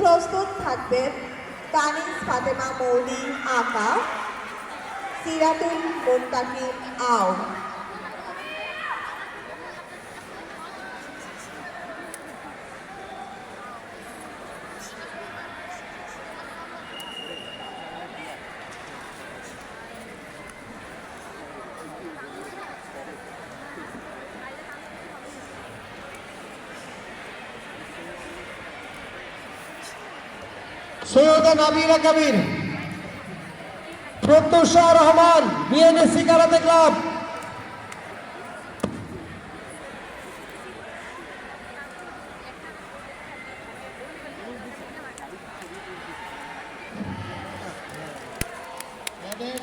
প্রস্তুত থাকবেন তানিস ফাতেমা মৌলি আঁকা সিরাতুল মোত্তাকিম আও। Syeda Nabira Kabir Pratyusha Rahman BNSC karate club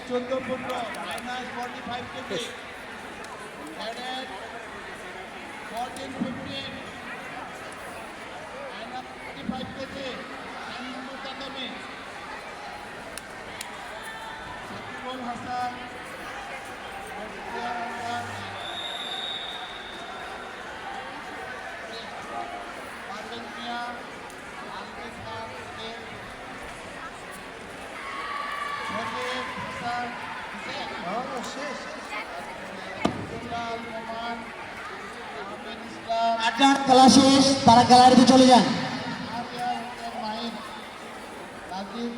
চোদ্দ পনেরো minus forty five KG fourteen fifteen Shakibul Hasan Ikhtiyar Hasan, Parvez মিয়া আলবেজ খান শেখ, শরীফ হাসান শেখ শেষ আব্দুল্লাহ আল নোমান আহমেদ ইসলাম আড্ডার খেলা শেষ তারা গ্যালারিতে চলে যান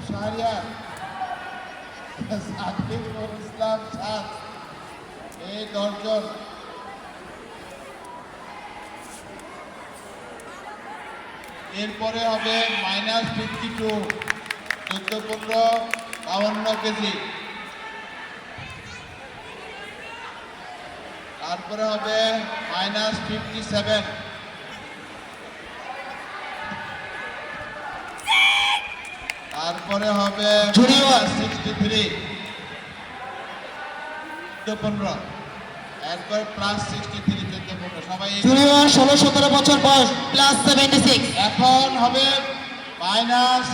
শাহরিয়ার এই এরপরে হবে মাইনাস ফিফটি টু চোদ্দ পনেরো বাউন্ন কেজি। তারপরে হবে মাইনাস ফিফটি সেভেন তারপরে হবে জুনিয়র। সিক্সটি থ্রি পনেরো এরপরে প্লাস সিক্সটি থ্রি চোদ্দ পনেরো সবাই জুনিয়র ষোলো সতেরো বছর বয়স প্লাস সেভেন্টি সিক্স এখন হবে মাইনাস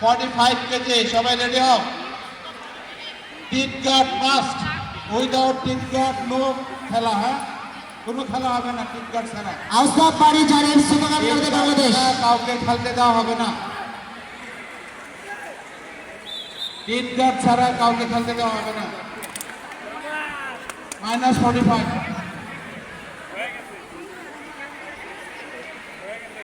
ফর্টি ফাইভ কেজি সবাই রেডি হও। Teeth guard must without teeth guard no খেলা হ্যাঁ? কোনো খেলা হবে না টিট গার্ড ছাড়া। আউসাফ বাড়ি জারির সুপার বাংলাদেশ। কাউকে খেলতে দেওয়া হবে না। টিট গার্ড ছাড়া কাউকে খেলতে দেওয়া হবে না। Minus forty five